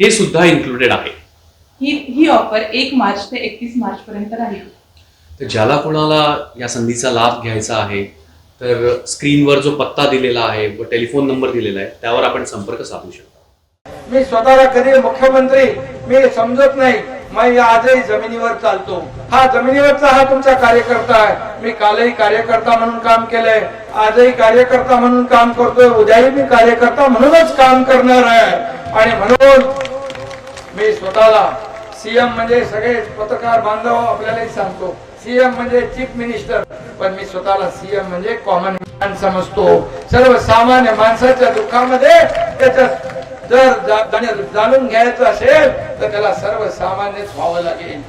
हे सुद्धा इन्क्लुडेड आहे. ही ही ऑफर एक मार्च ते एकतीस मार्च पर्यंत राहील. तर ज्याला कोणाला या संधीचा लाभ घ्यायचा आहे तर स्क्रीनवर जो पत्ता दिलेला आहे व टेलिफोन नंबर दिलेला आहे त्यावर आपण संपर्क साधू शकता. मी स्वतःला कधी मुख्यमंत्री मी समजत नाही मी आजही जमिनीवर चालतो. हा जमिनीवरचा हा तुमचा कार्यकर्ता आहे. मी कालही कार्यकर्ता म्हणून काम केलंय आजही कार्यकर्ता म्हणून काम करतोय उद्याही मी कार्यकर्ता म्हणूनच काम करणार आहे. आणि म्हणून मी स्वतःला सीएम म्हणजे सगळे पत्रकार बांधव आपल्यालाही सांगतो. सीएम म्हणजे चीफ मिनिस्टर पण मी स्वतःला सीएम म्हणजे कॉमन मॅन समजतो. सर्वसामान्य माणसाच्या दुःखामध्ये त्याच्या जर जाणून घ्यायचं असेल तर त्याला सर्वसामान्यच व्हावं लागेल.